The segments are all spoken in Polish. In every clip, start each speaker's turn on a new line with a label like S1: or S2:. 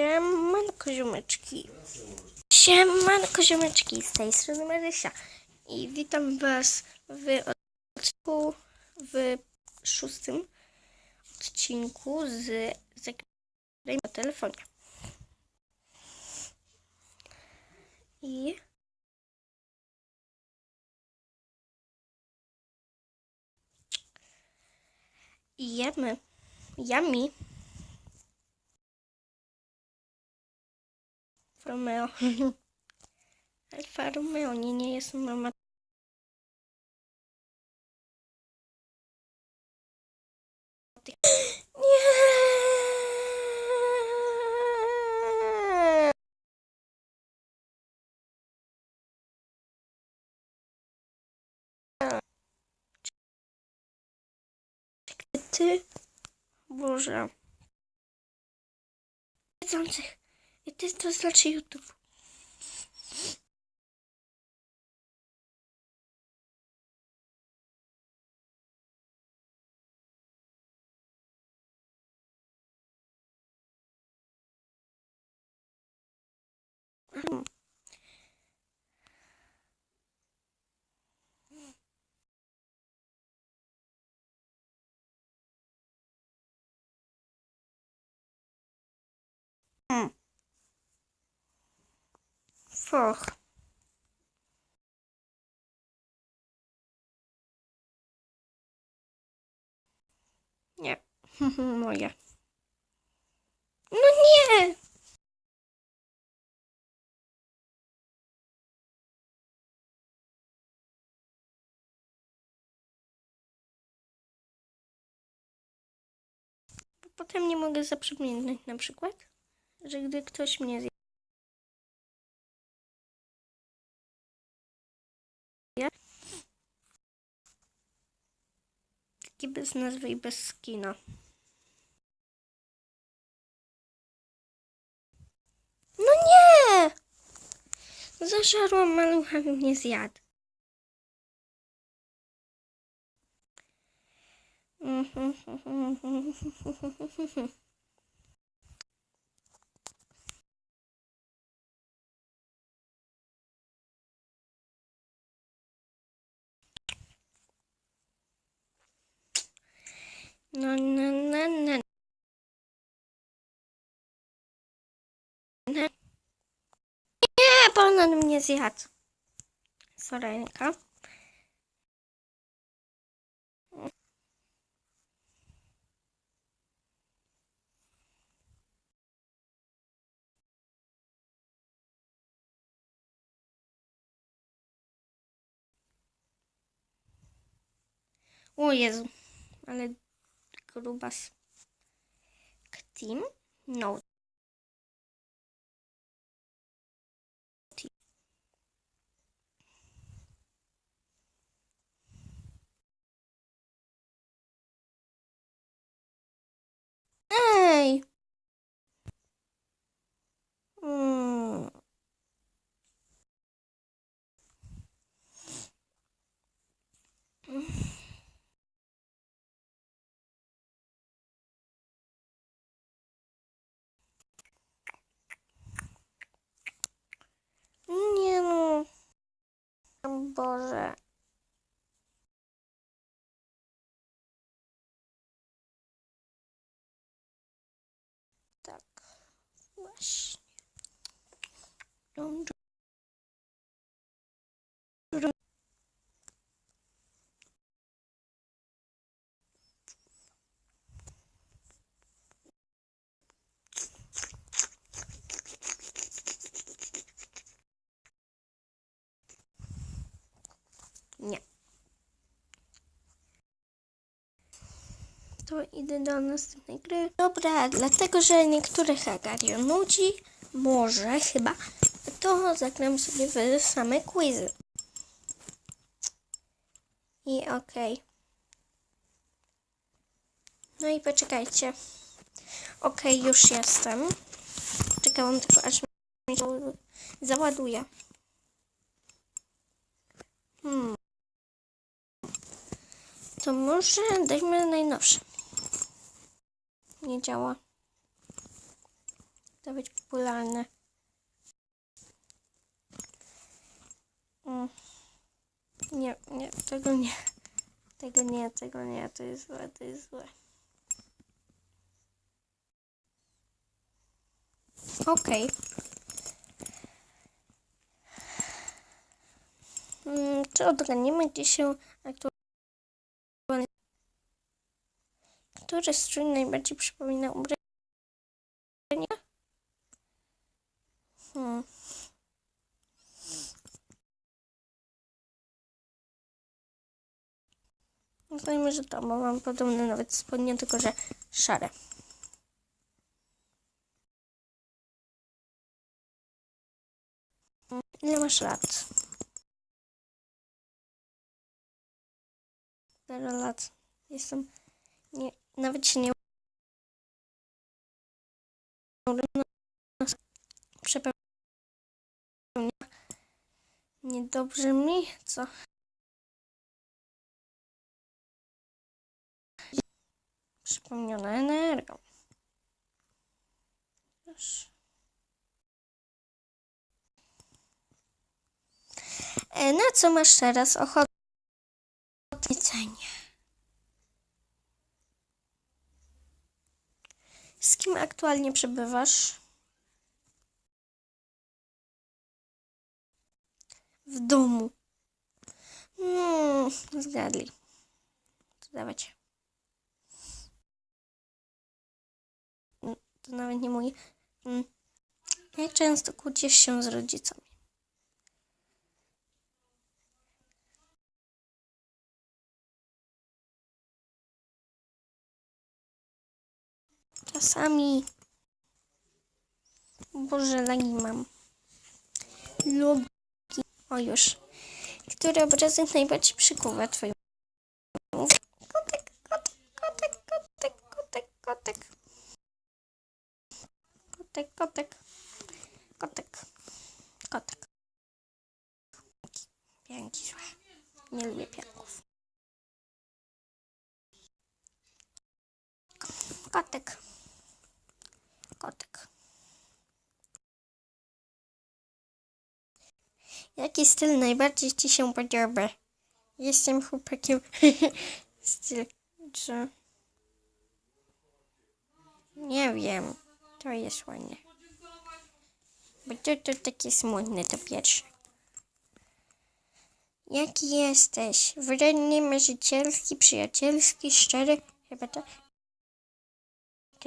S1: Siemanko ziomeczki. Siemanko ziomeczki, z tej strony Marysia. I witam was w odcinku, w szóstym odcinku z zagrania na telefonie. I i jemy. Yummy. Romeo. Alfa Romeo, nie, nie jest mama. Ty, Boże. Wiedzących. I ty to znaczy YouTube. Mhm. Mm. Foch. Nie. Moje. No nie! Potem nie mogę zapamiętać na przykład, że gdy ktoś mnie zje... Taki bez nazwy i bez skina. No nie! Zażarłam malucha i mnie zjadł. No, no, no, no. No. Nie, banan mnie zjadł. Sorenka. O Jezu, ale grubas k tim, no Boże. Tak. Właśnie. Dum, To idę do następnej gry. Dobra, dlatego, że niektórych Agario nudzi, może chyba, to zagram sobie w same quizy. I okej. No i poczekajcie. Okej, już jestem. Czekałam tylko aż mi się załaduje. Hmm. To może dajmy najnowsze. Nie działa. to być popularne. Mm. Nie, nie, tego nie. Tego nie, tego nie, to jest złe, to jest złe. Okej. Mm, Czy odgadniemy, gdzie się aktualnie... Który strój najbardziej przypomina ubranie? Hmm. Uznajmy, że to, bo mam podobne nawet spodnie, tylko że szare. Ile masz lat? Zero lat. Jestem. Nie, nawet się nie. Przepełnia. Niedobrze mi? Co? Przypomniona energią. E, Na co masz teraz ochotę? Jedzenie. Z kim aktualnie przebywasz? W domu. Hmm, zgadli. To dawać. Mm, To nawet nie mój. Mm. Jak często kłócisz się z rodzicami? Czasami. Boże, lagi mam. Lubi. O już. Który obrazek najbardziej przykuwa twoją? Kotek, kotek, kotek, kotek, kotek, kotek. Kotek, kotek. Kotek. Kotek. Pianki złe. Nie lubię pianków. Kotek. Jaki styl najbardziej ci się podoba? Jestem chłopakiem. styl, że... Nie wiem. To jest ładne. Bo to, to takie smutne to pierwsze. Jaki jesteś? Wredny, marzycielski, przyjacielski, szczery? Chyba to...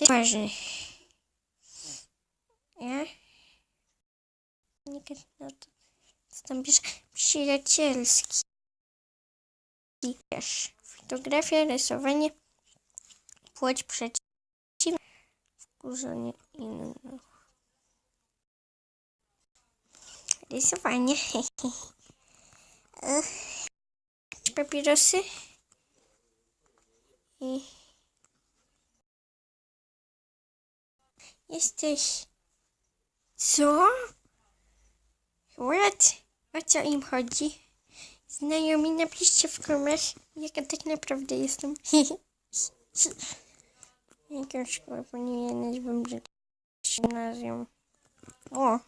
S1: Ważny. Nie? Nie, no to... Co tam pisze? Przyjacielski. Wiesz, fotografia, rysowanie, płeć przeciwna, wkurzenie innych. Rysowanie. Papierosy. I... Jesteś... Co? What? O co im chodzi? Znajomi, napiszcie w komentarzach, jaka tak naprawdę jestem. Jaką szkołę powinieneś wybrać? Gimnazjum. O,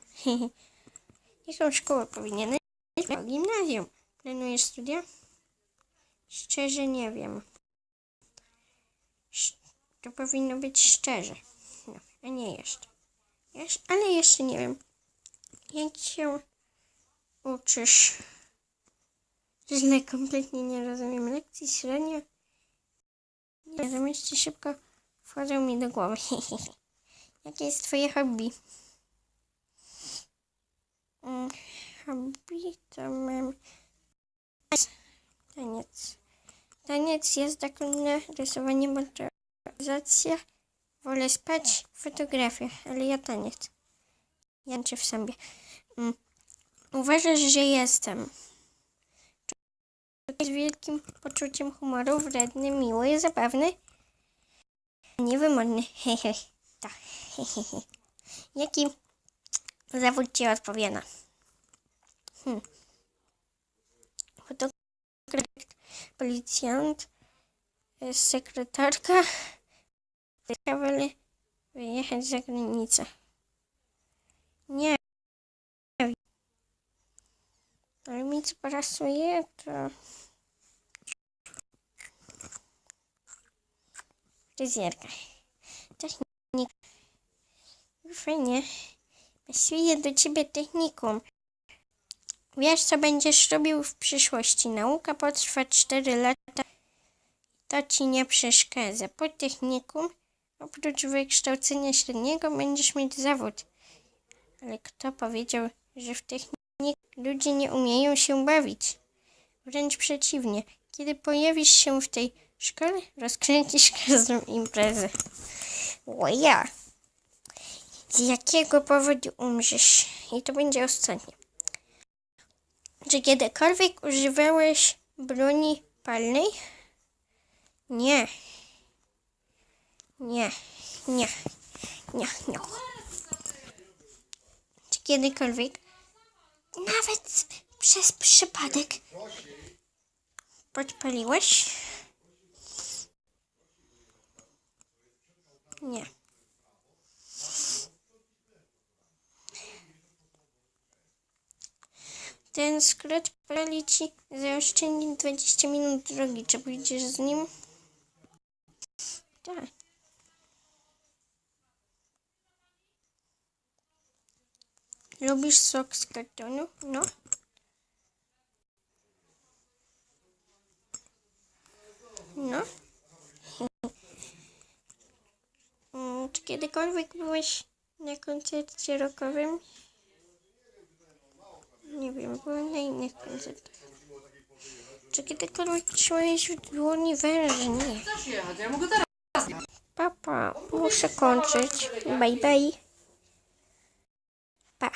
S1: jaką szkołę powinieneś wybrać? Gimnazjum. Planujesz studia? Szczerze nie wiem. To powinno być szczerze. No, a nie jeszcze. Jesz- ale jeszcze nie wiem. Jak się uczysz? Źle, kompletnie nie rozumiem lekcji średnio. Nie zamieści szybko wchodzą mi do głowy. Jakie jest twoje hobby? Mm, Hobby to mam taniec. Taniec, jazda konna, rysowanie, motoryzacja. Wolę spać, fotografia, ale ja taniec. Janczę w sobie. Mm. Uważasz, że jestem z wielkim poczuciem humoru, wredny, miły, zabawny, niewymodny. Hehe. Tak. Hehehe. Jaki zawód ci odpowiada? Hmm. Fotograf, policjant, e, sekretarka, kawaler, wyjechać za granicę. Nie. Nie wiem. Ale mi co pasuje, to... Fryzjerka. Technik. Fajnie. Pasuje do ciebie technikum. Wiesz, co będziesz robił w przyszłości. Nauka potrwa 4 lata. To ci nie przeszkadza. Po technikum, oprócz wykształcenia średniego, będziesz mieć zawód. Ale kto powiedział, że w techniku ludzie nie umieją się bawić? Wręcz przeciwnie. Kiedy pojawisz się w tej szkole, rozkręcisz każdą imprezę. O ja! Z jakiego powodu umrzesz? I to będzie ostatnie. Czy kiedykolwiek używałeś broni palnej? Nie. Nie. Nie. Nie. Nie. Czy kiedykolwiek, nawet przez przypadek, podpaliłeś? Nie. Ten skrót pozwoli ci zaoszczędzić 20 minut drogi. Czy pójdziesz z nim? Tak. Lubisz sok z kartonu? No. No. Mm, Czy kiedykolwiek byłeś na koncercie rockowym? Nie wiem, byłem na innych koncertach. Czy kiedykolwiek trzymałeś w dłoni węży? Nie. Papa, muszę kończyć. Bye bye. Pa.